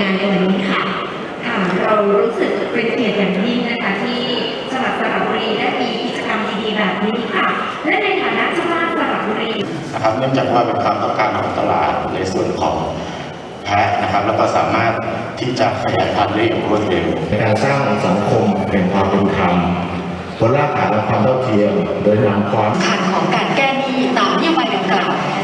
งานในวันนี้ค่ะ ค่ะ เรารู้สึกเป็นเกียรติอย่างยิ่งนะคะ ที่จังหวัดสระบุรีได้มีกิจกรรมดีๆแบบนี้ค่ะ และในฐานะชจ้าบ้านสระบุรีนะครับเนื่องจากว่าเป็นความต้องการของตลาดในส่วนของแพะนะครับ แล้วก็สามารถที่จะขยายพันธุ์ได้อย่างรวดเร็วในการสร้างสังคมแห่งความเป็นธรรมบนรากฐานของความเท่าเทียมโดยนำความขันของการแก้หนี้ตาม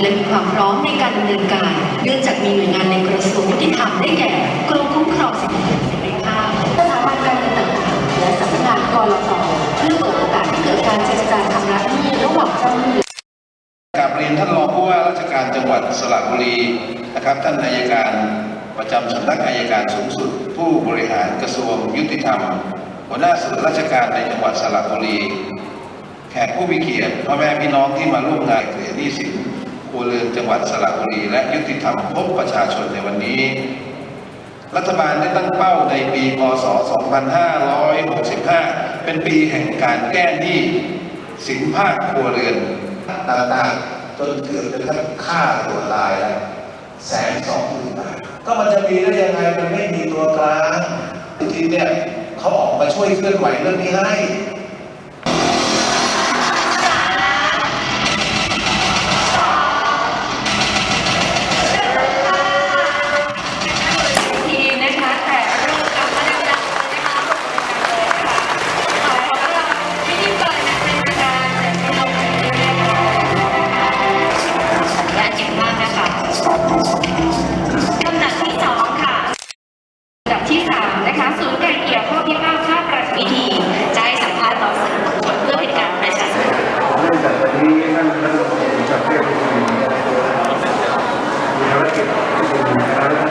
และมีความพร้อมในการดำเนินการ เนื่องจากมีหน่วยงานในกระทรวงยุติธรรมได้แก่กรมคุ้มครองสิทธิเสรีภาพสถาบันการเงินต่างๆและสำนักงานกรตเพื่อเปิดโอกาสให้เกิดการเจรจาชำระหนี้ระหว่างเจ้าหนี้กราบเรียนท่านรองผู้ว่าราชการจังหวัดสระบุรีนะครับ ท่านอายการประจำสำนักอายการสูงสุด ผู้บริหารกระทรวงยุติธรรมหัวหน้าส่วนราชการในจังหวัดสระบุรี แขกผู้มีเกียรติพ่อแม่พี่น้องที่มาร่วมงานเกลี่ยหนี้สิน วเรือนจังหวัดสระบุรี และยุติธรรมพบประชาชนในวันนี้ รัฐบาลได้ตั้งเป้าในปีพศ 2565 เป็นปีแห่งการแก้หนี้สินภาคครัวเรือนต่างๆจนเกือบจะทั้งค่าตัวลายแล้วแสนสองหมื่นบาทก็มันจะมีได้ยังไงมันไม่มีตัวกลางทีเนี่ยเขาออกมาช่วยเคลื่อนไหวเรื่องนี้ให้ ลำดับที่สองค่ะลำดับที่สามนะคะศูนย์ไก่เกลี่ยข้อพิพาทภาคประวิธีจะให้สัมภาษณ์ต่อสื่อมวลชนเพื่อเป็นการประชาสัมพันธ์เนื่องจากวันนี้ท่านรัฐมนตรีจะเรียกมีภารกิจที่